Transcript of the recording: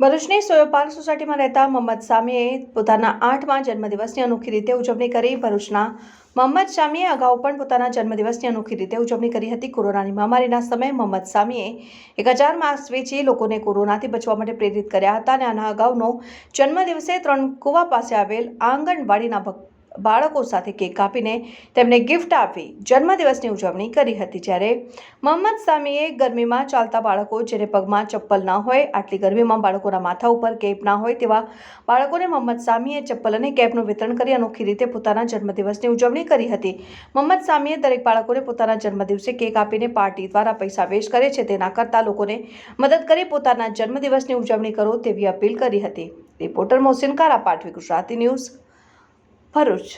ભરૂચની સોયોપાલ સોસાયટીમાં રહેતા મોહમ્મદ સામીએ પોતાના આઠમા જન્મદિવસની અનોખી રીતે ઉજવણી કરી. ભરૂચના મોહમ્મદ શામીએ અગાઉ પણ પોતાના જન્મદિવસની અનોખી રીતે ઉજવણી કરી હતી. કોરોનાની મહામારીના સમયે મોહમ્મદ સામીએ એક હજાર માસ્ક વેચી લોકોને કોરોનાથી બચવા માટે પ્રેરિત કર્યા હતા અને આના અગાઉનો જન્મદિવસે ત્રણ કુવા પાસે આવેલ આંગણવાડીના ભક- બાળકો સાથે કેક કાપીને તેમને ગિફ્ટ આપી જન્મદિવસની ઉજવણી કરી હતી. જ્યારે મોહમ્મદ સામીએ ગરમીમાં ચાલતા બાળકો જેને પગમાં ચપ્પલ ના હોય, આટલી ગરમીમાં બાળકોના માથા ઉપર કેપ ના હોય તેવા બાળકોને મોહમ્મદ સામીએ ચપ્પલ અને કેપનું વિતરણ કરી અનોખી રીતે પોતાના જન્મદિવસની ઉજવણી કરી હતી. મોહમ્મદ સામીએ દરેક બાળકોને પોતાના જન્મદિવસે કેક આપીને પાર્ટી દ્વારા પૈસા વેસ્ટ કરે છે. તેના કરતાં લોકોને મદદ કરી પોતાના જન્મદિવસની ઉજવણી કરો તેવી અપીલ કરી હતી. રિપોર્ટર મોહસિન કારા પાઠવી ગુજરાતી ન્યૂઝ ભરૂચ